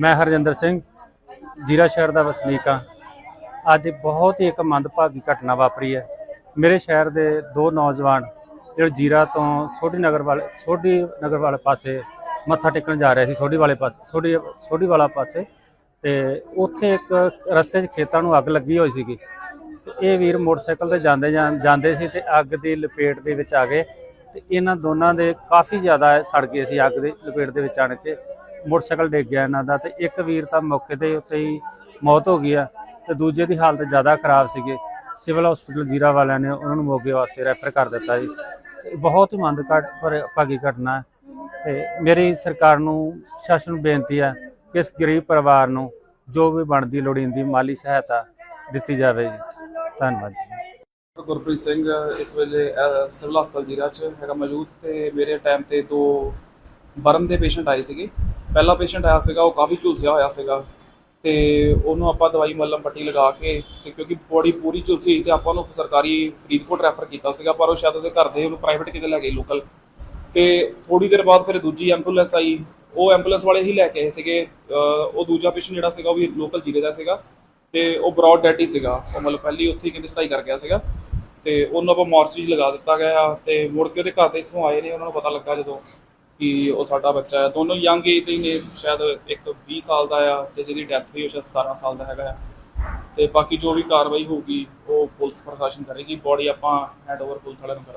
ਮੈਂ ਹਰਜਿੰਦਰ ਸਿੰਘ, ਜੀਰਾ ਸ਼ਹਿਰ ਦਾ ਵਸਨੀਕ ਹਾਂ। ਅੱਜ ਬਹੁਤ ਹੀ ਇੱਕ ਮੰਦਭਾਗੀ ਘਟਨਾ ਵਾਪਰੀ ਹੈ। ਮੇਰੇ ਸ਼ਹਿਰ ਦੇ ਦੋ ਨੌਜਵਾਨ ਜਿਹੜੇ ਜੀਰਾ ਤੋਂ ਛੋਟੀ ਨਗਰ ਵਾਲੇ ਸੋਢੀ ਨਗਰ ਵਾਲੇ ਪਾਸੇ ਮੱਥਾ ਟੇਕਣ ਜਾ ਰਹੇ ਸੀ, ਸੋਢੀ ਵਾਲੇ ਪਾਸੇ ਛੋਟੀ ਸੋਢੀ ਵਾਲਾ ਪਾਸੇ। ਤੇ ਉੱਥੇ ਇੱਕ ਰਸਤੇ 'ਚ ਖੇਤਾਂ ਨੂੰ ਅੱਗ ਲੱਗੀ ਹੋਈ ਸੀਗੀ। ਤੇ ਇਹ ਵੀਰ ਮੋਟਰਸਾਈਕਲ ਤੇ ਜਾਂਦੇ ਜਾਂ- ਜਾਂਦੇ ਸੀ ਤੇ ਅੱਗ ਦੀ ਲਪੇਟ ਦੇ ਵਿੱਚ ਆ ਗਏ। ਤੇ ਇਹਨਾਂ ਦੋਨਾਂ ਦੇ ਕਾਫੀ ਜ਼ਿਆਦਾ ਸੜ ਗਏ ਸੀ ਅੱਗ ਦੀ ਲਪੇਟ ਦੇ ਵਿੱਚ ਆਣ ਕੇ। ਮੋਟਰਸਾਈਕਲ ਡਿੱਗ ਗਿਆ ਇਹਨਾਂ ਦਾ ਤੇ ਇੱਕ ਵੀਰ ਤਾਂ ਮੌਕੇ ਤੇ ਉੱਤੇ ਹੀ ਮੌਤ ਹੋ ਗਈ ਆ ਤੇ ਦੂਜੇ ਦੀ ਹਾਲਤ ਜ਼ਿਆਦਾ ਖਰਾਬ ਸੀਗੇ। ਸਿਵਲ ਹਸਪੀਟਲ ਜੀਰਾ ਵਾਲਿਆਂ ਨੇ ਉਹਨਾਂ ਨੂੰ ਮੋਗੇ ਵਾਸਤੇ ਰੈਫਰ ਕਰ ਦਿੱਤਾ ਜੀ। ਬਹੁਤ ਹੀ ਮੰਦਘਾਟ ਪਰ ਭਾਗੀ ਘਟਨਾ ਹੈ ਤੇ ਮੇਰੀ ਸਰਕਾਰ ਨੂੰ, ਸ਼ਾਸਨ ਨੂੰ ਬੇਨਤੀ ਹੈ ਕਿ ਇਸ ਗਰੀਬ ਪਰਿਵਾਰ ਨੂੰ ਜੋ ਵੀ ਬਣਦੀ ਲੋੜੀਂਦੀ ਮਾਲੀ ਸਹਾਇਤਾ ਦਿੱਤੀ ਜਾਵੇ ਜੀ। ਧੰਨਵਾਦ ਜੀ। ਗੁਰਪ੍ਰੀਤ ਸਿੰਘ ਇਸ ਵੇਲੇ ਅਹ, ਸਿਵਲ ਹਸਪਤਾਲ ਜੀਰਾ 'ਚ ਹੈਗਾ ਮੌਜੂਦ ਤੇ ਮੇਰੇ ਟਾਈਮ ਤੇ ਦੋ ਬਰਨ ਦੇ ਪੇਸ਼ੈਂਟ ਆਏ ਸੀਗੇ। ਪਹਿਲਾ ਪੇਸ਼ੈਂਟ ਆਇਆ ਸੀਗਾ ਉਹ ਕਾਫੀ ਝੁਲਸਿਆ ਹੋਇਆ ਸੀਗਾ ਤੇ ਉਹਨੂੰ ਆਪਾਂ ਦਵਾਈ ਮੱਲਮ ਪੱਟੀ ਲਗਾ ਕੇ ਤੇ ਕਿਉਂਕਿ ਬੋਡੀ ਪੂਰੀ ਝੁਲਸੀ ਹੋਈ ਤੇ ਆਪਾਂ ਉਹਨੂੰ ਸਰਕਾਰੀ ਫਰੀਦਕੋਟ ਰੈਫਰ ਕੀਤਾ ਸੀਗਾ ਪਰ ਉਹ ਸ਼ਾਇਦ ਉਹਦੇ ਘਰ ਦੇ ਉਹਨੂੰ ਪ੍ਰਾਈਵੇਟ ਕਿਤੇ ਲੈ ਗਏ ਲੋਕਲ ਤੇ ਥੋੜੀ ਦੇਰ ਬਾਅਦ ਫਿਰ ਦੂਜੀ ਐਂਬੂਲੈਂਸ ਆਈ। ਉਹ ਐਂਬੂਲੈਂਸ ਵਾਲੇ ਹੀ ਲੈ ਕੇ ਆਏ ਸੀਗੇ। ਅਹ, ਉਹ ਦੂਜਾ ਪੇਸ਼ੈਂਟ ਜਿਹੜਾ ਸੀਗਾ ਉਹ ਵੀ ਲੋਕਲ ਜੀਰੇ ਦਾ ਸੀਗਾ ਤੇ ਉਹ ਬ੍ਰੌਡ ਡੈਡ ਹੀ ਸੀਗਾ। ਉਹ ਮਤਲਬ ਪਹਿਲੀ ਉੱਥੇ ਹੀ ਕਹਿੰਦੇ ਚੜਾਈ ਕਰ ਗਿਆ ਸੀਗਾ। ਤੇ ਉਹਨੂੰ ਆਪਾਂ ਮੋਰਚਰੀ ਲਗਾ ਦਿੱਤਾ ਗਿਆ ਤੇ ਮੁੜ ਕੇ ਉਹਦੇ ਘਰ ਦੇ ਇੱਥੋਂ ਆਏ ਨੇ, ਉਹਨਾਂ ਨੂੰ ਪਤਾ ਲੱਗਾ ਜਦੋਂ ਕਿ ਉਹ ਸਾਡਾ ਬੱਚਾ ਹੈ ਦੋਨੋਂ ਯੰਗ ਏਜ ਦੇ ਹੀ ਨੇ, ਸ਼ਾਇਦ ਇੱਕ 20 ਸਾਲ ਦਾ ਆ ਤੇ ਜਿਹਦੀ ਡੈਥ ਹੋਈ ਉਹ ਸ਼ਾਇਦ 17 ਸਾਲ ਦਾ ਹੈਗਾ ਆ। ਤੇ ਬਾਕੀ ਜੋ ਵੀ ਕਾਰਵਾਈ ਹੋਊਗੀ, ਉਹ ਪੁਲਿਸ ਪ੍ਰਸ਼ਾਸਨ ਕਰੇਗੀ ਬੋਡੀ ਆਪਾਂ ਹੈਂਡ ਓਵਰ ਪੁਲਿਸ ਵਾਲਿਆਂ ਨੂੰ ਕਰਾਂਗੇ।